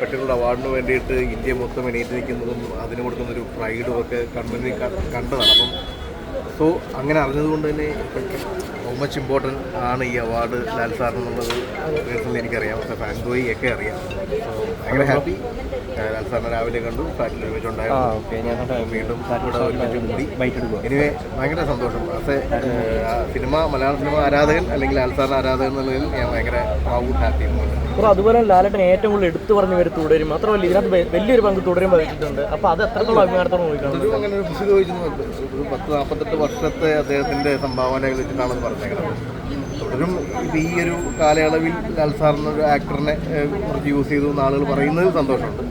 പെട്ടിട്ടുള്ള അവാർഡിന് വേണ്ടിയിട്ട് ഇന്ത്യ മൊത്തം എണീറ്റ് നിൽക്കുന്നതും അതിന് കൊടുക്കുന്ന ഒരു പ്രൈഡും ഒക്കെ കമ്പനി കണ്ടതാണ്. അപ്പം സോ അങ്ങനെ അറിഞ്ഞതുകൊണ്ട് തന്നെ ഹൗ മച്ച് ഇമ്പോർട്ടന്റ് ആണ് ഈ അവാർഡ് ലാൽ സാറിനുള്ളത് പേഴ്സണലി എനിക്കറിയാം. പക്ഷേ ഫാൻ ബോയി ഒക്കെ അറിയാം. സോ ഭയങ്കര ഹാപ്പി ലാൽ സാറിനെ രാവിലെ കണ്ടു. ഫ്ലാറ്റിൽ ഒരുമിച്ച് ഉണ്ടായിരുന്നു. വീണ്ടും ഇവിടെ ഒരുമിച്ച് കൂടി. എനിവേ ഭയങ്കര സന്തോഷം. പക്ഷേ സിനിമ മലയാള സിനിമ ആരാധകൻ അല്ലെങ്കിൽ ലാൽ സാറിന്റെ ആരാധകൻ എന്നുള്ളതിൽ ഞാൻ ഭയങ്കര പ്രൗഡ് ഹാപ്പി അപ്പോൾ അതുപോലെ ലാലേട്ടൻ ഏറ്റവും കൂടുതൽ എടുത്തു പറഞ്ഞു വരും തുടരും. മാത്രമല്ല ഇതിനകത്ത് വലിയൊരു പങ്ക് തുടരും വഹിച്ചിട്ടുണ്ട് അപ്പോൾ അത് എത്രത്തോളം അഭിമാനത്തോടെ നോക്കണം ഒരു അങ്ങനെ ഒരു ചോദിക്കുന്നുണ്ട് ഒരു പത്ത് നാൽപ്പത്തെട്ട് വർഷത്തെ അദ്ദേഹത്തിന്റെ സംഭാവനകൾ വെച്ചിട്ടാണെന്ന് പറഞ്ഞേക്കുന്നത്. തുടരും ഈ ഒരു കാലയളവിൽ ലാൽ സാറിന് ഒരു ആക്ടറിനെ യൂസ് ചെയ്തു എന്ന് ആളുകൾ പറയുന്നത് സന്തോഷമുണ്ട്.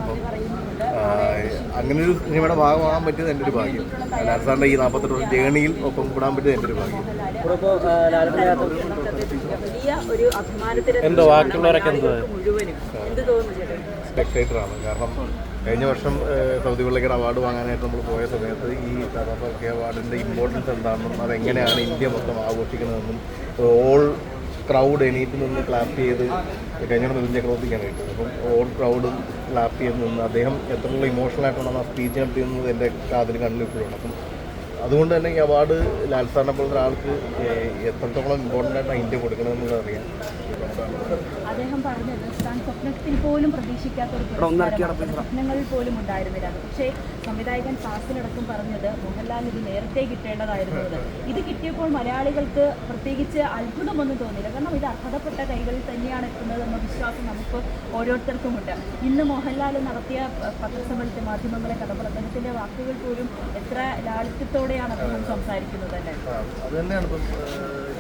അങ്ങനെ ഒരു സിനിമയുടെ ഭാഗമാകാൻ പറ്റിയത് എന്റെ ഒരു ഭാഗ്യം. ലാൽ സാറിന്റെ ഈ നാൽപ്പത്തെട്ട് വർഷം ജേണിയിൽ ഒപ്പം കൂടാൻ പറ്റിയത് എന്റെ ഒരു ഭാഗ്യം. വലിയ ഒരു അഭിമാനത്തിന് എന്തോ ബാക്കിയുള്ളവരൊക്കെ എന്തോ മുഴുവനും. എന്ത് തോന്നുന്നു സ്പെക്ടേറ്റർ ആണ്. കാരണം കഴിഞ്ഞ വർഷം സൗദി പിള്ളേക്കയുടെ അവാർഡ് വാങ്ങാനായിട്ട് നമ്മൾ പോയ സമയത്ത് ഈ ദാദാഫൽക്കെ അവാർഡിന്റെ ഇമ്പോർട്ടൻസ് എന്താണെന്നും അതെങ്ങനെയാണ് ഇന്ത്യ മൊത്തം ആഘോഷിക്കുന്നതെന്നും ഓൾ ക്രൗഡ് എണീറ്റ് നിന്ന് ക്ലാപ്പ് ചെയ്ത് കഴിഞ്ഞ ചക്രവർത്തിക്കാണ് കിട്ടിയത് അപ്പം ഓൾ ക്രൗഡും ക്ലാപ്പ് ചെയ്ത് നിന്ന് അദ്ദേഹം എത്രയുള്ള ഇമോഷണൽ ആയിട്ടാണ് ആ സ്പീച്ച് നടത്തിയെന്നത് എന്റെ കാതിൽ കണ്ണിലിപ്പോഴുണ്ട് അപ്പം അതുകൊണ്ട് തന്നെ ഈ അവാർഡ് ലാൽ സാറിനെ പോലുള്ള ഒരാൾക്ക് എത്രത്തോളം ഇമ്പോർട്ടന്റ് ആയിട്ടാണ് ഇന്ത്യ കൊടുക്കണമെന്നുള്ളത് അറിയാം. പറഞ്ഞത് താൻ സ്വപ്നത്തിൽ പോലും പ്രതീക്ഷിക്കാത്ത ഒരു. സ്വപ്നങ്ങളിൽ പോലും ഉണ്ടായിരുന്നില്ല. അത്. പക്ഷേ സംവിധായകൻ ഫാസിലടക്കം പറഞ്ഞത് മോഹൻലാൽ ഇത് നേരത്തെ കിട്ടേണ്ടതായിരുന്നു ഇത് കിട്ടിയപ്പോൾ മലയാളികൾക്ക് പ്രത്യേകിച്ച് അത്ഭുതമൊന്നും തോന്നില്ല കാരണം ഇത് അർഹതപ്പെട്ട കൈകളിൽ തന്നെയാണ് എത്തുന്നത് എന്ന വിശ്വാസം നമുക്ക് ഓരോരുത്തർക്കുമുണ്ട്. ഇന്ന് മോഹൻലാൽ നടത്തിയ പത്രസമ്മേളനത്തിൽ മാധ്യമങ്ങളെ കണ്ടപ്പോൾ അദ്ദേഹത്തിന്റെ വാക്കുകൾ പോലും എത്ര ലാളിത്യത്തോടെയാണ് അദ്ദേഹം സംസാരിക്കുന്നത് തന്നെ അത് തന്നെയാണ് ഇപ്പം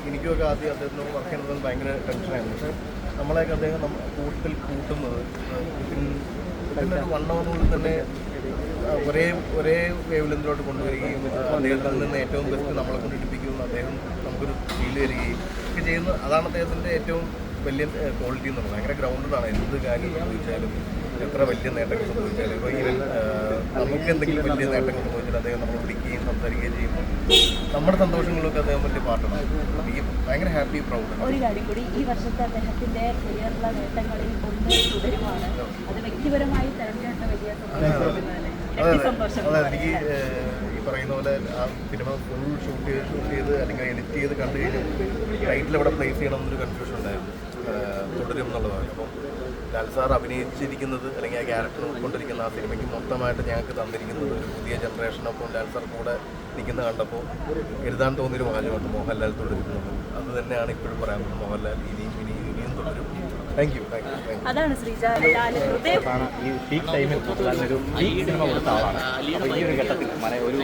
എനിക്കൊക്കെ ആദ്യം അദ്ദേഹത്തിനോട് വർക്ക് ചെയ്യുന്നത് ഭയങ്കര ടെൻഷനായിരുന്നു. പക്ഷേ നമ്മളെയൊക്കെ അദ്ദേഹം കൂട്ടിൽ കൂട്ടുന്നത്. ഒരു വൺ തന്നെ ഒരേ ഒരേ വേവ് ലെന്തിലോട്ട് കൊണ്ടുവരികയും അദ്ദേഹത്തിൽ നിന്ന് ഏറ്റവും ബെസ്റ്റ് നമ്മളെ കൊണ്ട് ഇടിപ്പിക്കുമെന്ന് അദ്ദേഹം നമുക്കൊരു ഫീൽ വരികയും ഒക്കെ ചെയ്യുന്ന. അതാണ് അദ്ദേഹത്തിന്റെ ഏറ്റവും വലിയ ക്വാളിറ്റി എന്ന് പറഞ്ഞാൽ ഭയങ്കര ഗ്രൗണ്ടഡാണ് എന്ത് കാര്യം സംഭവിച്ചാലും എത്ര വലിയ നേട്ടങ്ങൾ സംഭവിച്ചാലും. ഇപ്പോൾ ഈവൻ നമുക്ക് എന്തെങ്കിലും വലിയ നേട്ടങ്ങൾ സംഭവിച്ചാൽ അദ്ദേഹം നമ്മൾ വിളിക്കുകയും സംസാരിക്കുകയും ചെയ്യുമ്പോൾ നമ്മുടെ സന്തോഷങ്ങളൊക്കെ അദ്ദേഹം വലിയ പാട്ടാണ്. ഈ ഭയങ്കര ഹാപ്പി പ്രൗഡ് ഒരു കാര്യം കൂടി ഈ വർഷത്തെ അദ്ദേഹത്തിന്റെ കരിയറിലെ നേട്ടങ്ങളിൽ ഒന്ന് തുടരുമാണ് അത് വ്യക്തിപരമായി തെരഞ്ഞെടുത്ത വലിയ സന്തോഷം അതെ. എനിക്ക് പറയുന്ന പോലെ ആ സിനിമ ഫുൾ ഷൂട്ട് ചെയ്ത് ഷൂട്ട് ചെയ്ത് അല്ലെങ്കിൽ എഡിറ്റ് ചെയ്ത് കണ്ടു കഴിഞ്ഞാൽ ടൈറ്റിൽ എവിടെ പ്ലേസ് ചെയ്യണം എന്നൊരു കൺഫ്യൂഷൻ ഉണ്ടായിരുന്നു. തുടരും എന്നുള്ളതാണ്. അപ്പം ലാൽ സാർ അഭിനയിച്ചിരിക്കുന്നത് അല്ലെങ്കിൽ ആ ക്യാരക്ടർ ഉൾക്കൊണ്ടിരിക്കുന്ന ആ സിനിമയ്ക്ക് മൊത്തമായിട്ട് ഞങ്ങൾക്ക് തന്നിരിക്കുന്നത് ഒരു പുതിയ ജനറേഷനൊപ്പം ലാൽ സാർ കൂടെ നിൽക്കുന്ന കണ്ടപ്പോൾ എഴുതാൻ തോന്നിയൊരു വാചകമുണ്ട് മോഹൻലാൽ തുടരുന്നത്. അത് തന്നെയാണ് ഇപ്പോഴും പറയാനുള്ളത്. മോഹൻലാൽ ഇനിയും ഇനിയും ഇനിയും തുടരും. താങ്ക് യു താങ്ക് യു അതാണ് ഈ പീക്ക് ടൈമിൽ ഒരു പീക്ക് സിനിമ കൊടുത്ത ആളാണ്. അപ്പോൾ ഈ ഒരു ഘട്ടത്തിൽ ഒരു